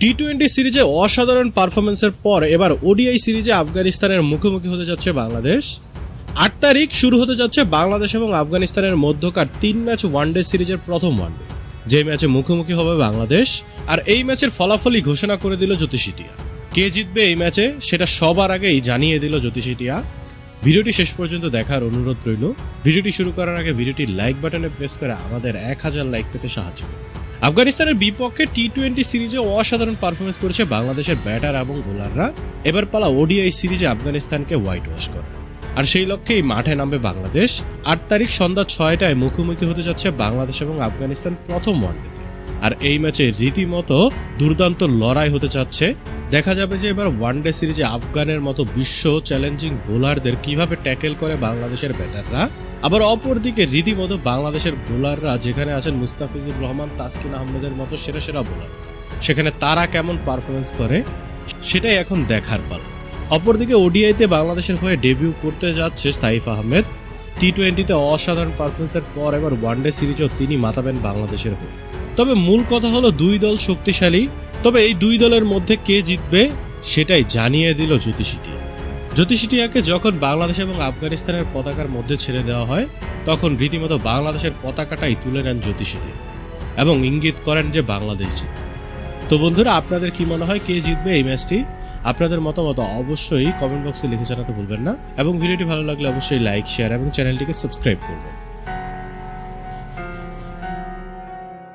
T twenty সিরিজে অসাধারণ পারফরমেন্সের পর এবার ওডিআই সিরিজে আফগানিস্তানের মুখোমুখি হতে যাচ্ছে বাংলাদেশ। আট তারিখ শুরু হতে যাচ্ছে বাংলাদেশ এবং আফগানিস্তানের মধ্যকার তিন ম্যাচ ওয়ানডে সিরিজের প্রথম ওয়ানডে। যে ম্যাচে মুখোমুখি হবে বাংলাদেশ, আর এই ম্যাচের ফলাফলই ঘোষণা করে দিল জ্যোতিষিটিয়া কে জিতবে এই ম্যাচে সেটা সবার আগেই জানিয়ে দিল জ্যোতিষিটিয়া ভিডিওটি শেষ পর্যন্ত দেখার অনুরোধ রইল। ভিডিওটি শুরু করার আগে ভিডিওটি লাইক বাটনে প্রেস করে আমাদের এক হাজার লাইক পেতে সাহায্য করুন। আফগানিস্তানের বিপক্ষে টি টোয়েন্টি সিরিজে অসাধারণ পারফরমেন্স করেছে বাংলাদেশের ব্যাটার এবং বোলাররা এবার পালা ওডিআই সিরিজে আফগানিস্তানকে হোয়াইট ওয়াশ করে। আর সেই লক্ষ্যেই মাঠে নামবে বাংলাদেশ। আট তারিখ সন্ধ্যা ছয়টায় মুখোমুখি হতে যাচ্ছে বাংলাদেশ এবং আফগানিস্তান প্রথম ওয়ানডেতে। আর এই ম্যাচে রীতিমতো দুর্দান্ত লড়াই হতে যাচ্ছে দেখা যাবে যে এবার ওয়ানডে সিরিজে আফগানের মতো বিশ্ব চ্যালেঞ্জিং বোলারদের কীভাবে ট্যাকেল করে বাংলাদেশের ব্যাটাররা আবার অপরদিকে রীতিমতো বাংলাদেশের বোলাররা যেখানে আছেন মুস্তাফিজুর রহমান, তাসকিন আহমেদের মতো সেরা সেরা বোলার সেখানে তারা কেমন পারফরমেন্স করে, সেটাই এখন দেখার পালা। অপরদিকে ওডিআইতে বাংলাদেশের হয়ে ডেবিউ করতে যাচ্ছে সাইফ আহমেদ। টি টোয়েন্টিতে অসাধারণ পারফরমেন্সের পর এবার ওয়ানডে সিরিজও তিনি মাতাবেন বাংলাদেশের হয়ে। তবে মূল কথা হলো দুই দল শক্তিশালী, তবে এই দুই দলের মধ্যে কে জিতবে সেটাই জানিয়ে দিল জ্যোতিষীটি জ্যোতিষিটিয়াকে যখন বাংলাদেশ এবং আফগানিস্তানের পতাকার মধ্যে ছেড়ে দেওয়া হয়, তখন রীতিমতো বাংলাদেশের পতাকাটাই তুলে নেন জ্যোতিষিটিয়া এবং ইঙ্গিত করেন যে বাংলাদেশ জিতবে। তো বন্ধুরা, আপনাদের কি মনে হয় কে জিতবে এই ম্যাচটি? আপনাদের মতামত অবশ্যই কমেন্ট বক্সে লিখে জানাতে ভুলবেন না এবং ভিডিওটি ভালো লাগলে অবশ্যই লাইক, শেয়ার এবং চ্যানেলটিকে সাবস্ক্রাইব করবেন।